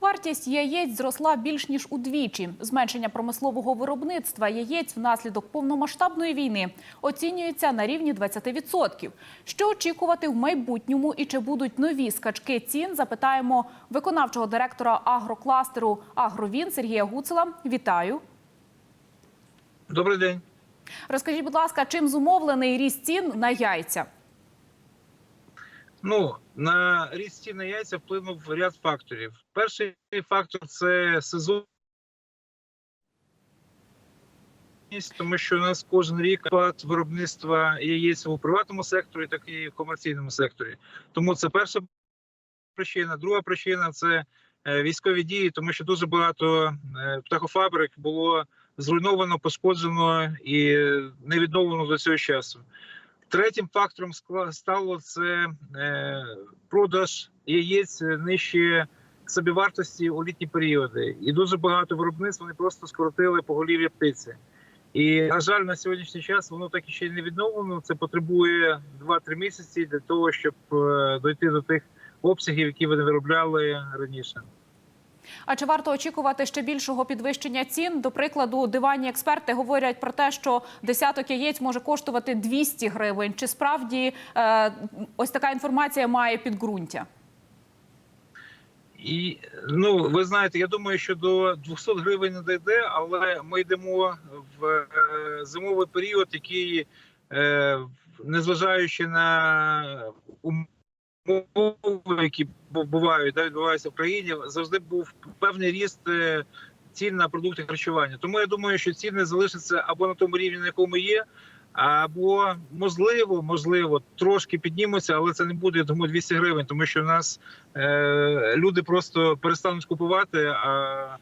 Вартість яєць зросла більш ніж удвічі. Зменшення промислового виробництва яєць внаслідок повномасштабної війни оцінюється на рівні 20%. Що очікувати в майбутньому і чи будуть нові скачки цін? Запитаємо виконавчого директора агрокластеру Агровін Сергія Гуцела. Вітаю. Добрий день. Розкажіть, будь ласка, чим зумовлений ріст цін на яйця? Ну на ріст цін яйця вплинув ряд факторів. Перший фактор це сезон. Тому що у нас кожен рік спад виробництва яєць у приватному секторі, так і в комерційному секторі. Тому це перша причина. Друга причина це е, військові дії, тому що дуже багато е, птахофабрик було зруйновано, пошкоджено і не відновлено до цього часу. Третім фактором стало це е, продаж яєць нижче собівартості у літні періоди. І дуже багато виробництв вони просто скоротили поголів'я птиці. І, на жаль, на сьогоднішній час воно так і ще не відновлено. Це потребує 2-3 місяці для того, щоб е, дойти до тих обсягів, які вони виробляли раніше. А чи варто очікувати ще більшого підвищення цін? До прикладу, диванні експерти говорять про те, що десяток яєць може коштувати 200 гривень. Чи справді е, ось така інформація має підґрунтя? І ну ви знаєте, я думаю, що до 200 гривень не дійде, але ми йдемо в е, зимовий період, який, е, незважаючи на умови, які бу- бувають, да, відбуваються в країні, завжди був певний ріст е, цін на продукти харчування. Тому я думаю, що ціни залишаться або на тому рівні, на якому є. Або можливо, можливо, трошки піднімуться, але це не буде я думаю, 200 гривень, тому що в нас е, люди просто перестануть купувати, а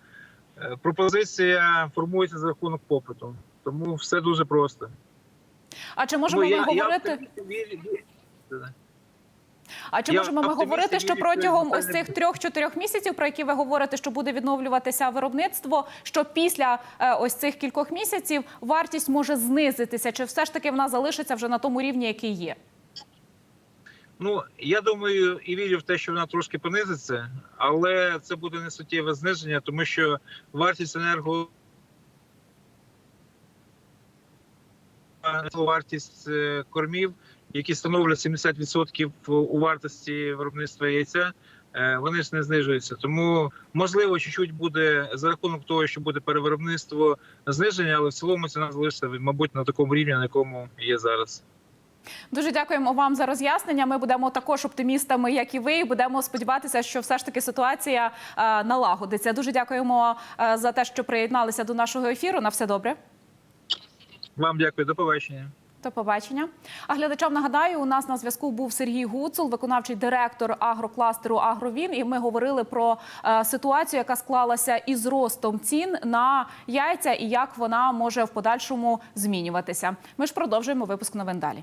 е, пропозиція формується за рахунок попиту. Тому все дуже просто. А чи можемо ми говорити? вірю. А чи я можемо ми говорити, що протягом ось цих трьох-чотирьох місяців, про які ви говорите, що буде відновлюватися виробництво, що після е, ось цих кількох місяців вартість може знизитися? Чи все ж таки вона залишиться вже на тому рівні, який є? Ну я думаю і вірю в те, що вона трошки понизиться, але це буде не суттєве зниження, тому що вартість енерго вартість е, кормів, які становлять 70% у вартості виробництва яйця. е, Вони ж не знижуються, тому можливо, чуть-чуть буде за рахунок того, що буде перевиробництво зниження, але в цілому ціна залишиться, мабуть, на такому рівні, на якому є зараз. Дуже дякуємо вам за роз'яснення. Ми будемо також оптимістами, як і ви. і Будемо сподіватися, що все ж таки ситуація е, налагодиться. Дуже дякуємо е, за те, що приєдналися до нашого ефіру. На все добре. Вам дякую, до побачення. До побачення. А глядачам нагадаю, у нас на зв'язку був Сергій Гуцул, виконавчий директор агрокластеру Агровін. І ми говорили про е, ситуацію, яка склалася із ростом цін на яйця і як вона може в подальшому змінюватися. Ми ж продовжуємо випуск новин далі.